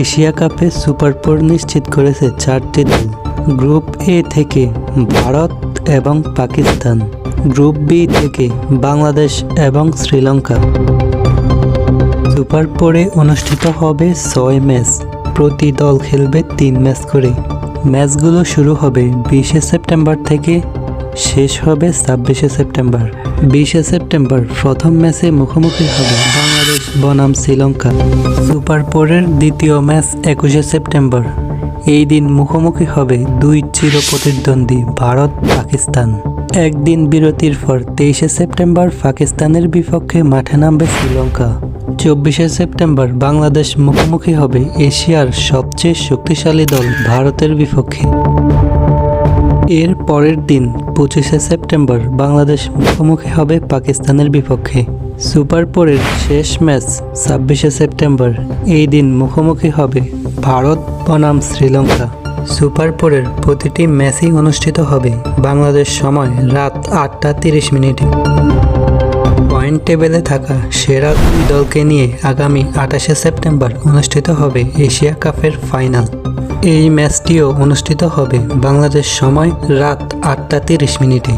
Asia কাপে super four নিশ্চিত করেছে চারটি দল, গ্রুপ এ থেকে ভারত এবং পাকিস্তান, গ্রুপ বি থেকে বাংলাদেশ এবং শ্রীলঙ্কা। সুপার ফোরে অনুষ্ঠিত হবে ছয় ম্যাচ, প্রতি দল খেলবে তিন ম্যাচ করে। ম্যাচগুলো শুরু হবে বিশে সেপ্টেম্বর থেকে, শেষ হবে ছাব্বিশে সেপ্টেম্বর। বিশে সেপ্টেম্বর প্রথম ম্যাচে মুখোমুখি হবে বনাম শ্রীলঙ্কা। সুপার ফোরের দ্বিতীয় ম্যাচ একুশে সেপ্টেম্বর। এই দিন মুখোমুখি হবে দুই চির প্রতিদ্বন্দ্বী ভারত, পাকিস্তান। একদিন বিরতির পর তেইশে সেপ্টেম্বর পাকিস্তানের বিপক্ষে মাঠে নামবে শ্রীলঙ্কা। চব্বিশে সেপ্টেম্বর বাংলাদেশ মুখোমুখি হবে এশিয়ার সবচেয়ে শক্তিশালী দল ভারতের বিপক্ষে। এর পরের দিন পঁচিশে সেপ্টেম্বর বাংলাদেশ মুখোমুখি হবে পাকিস্তানের বিপক্ষে। সুপার ফোরের শেষ ম্যাচ ছাব্বিশে সেপ্টেম্বর। এই দিন মুখোমুখি হবে ভারত, বনাম, শ্রীলঙ্কা। সুপার ফোরের প্রতিটি ম্যাচই অনুষ্ঠিত হবে বাংলাদেশ সময় রাত আটটা তিরিশ মিনিটে। পয়েন্ট টেবিলে থাকা সেরা দুই দলকে নিয়ে আগামী আঠাশে সেপ্টেম্বর অনুষ্ঠিত হবে এশিয়া কাপের ফাইনাল। এই ম্যাচটিও অনুষ্ঠিত হবে বাংলাদেশ সময় রাত আটটা তিরিশ মিনিটে।